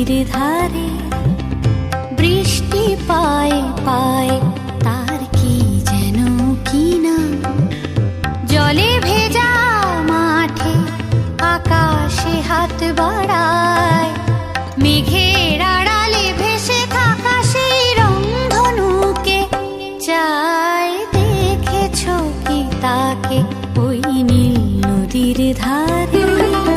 নদীর ধারে বৃষ্টি পায় পায়, তার কি যেন কি নাম? জলে ভেজা মাঠে আকাশে হাত বাড়ায়, মেঘের আড়ালে ভেসে কি তাকে নদীর ধার?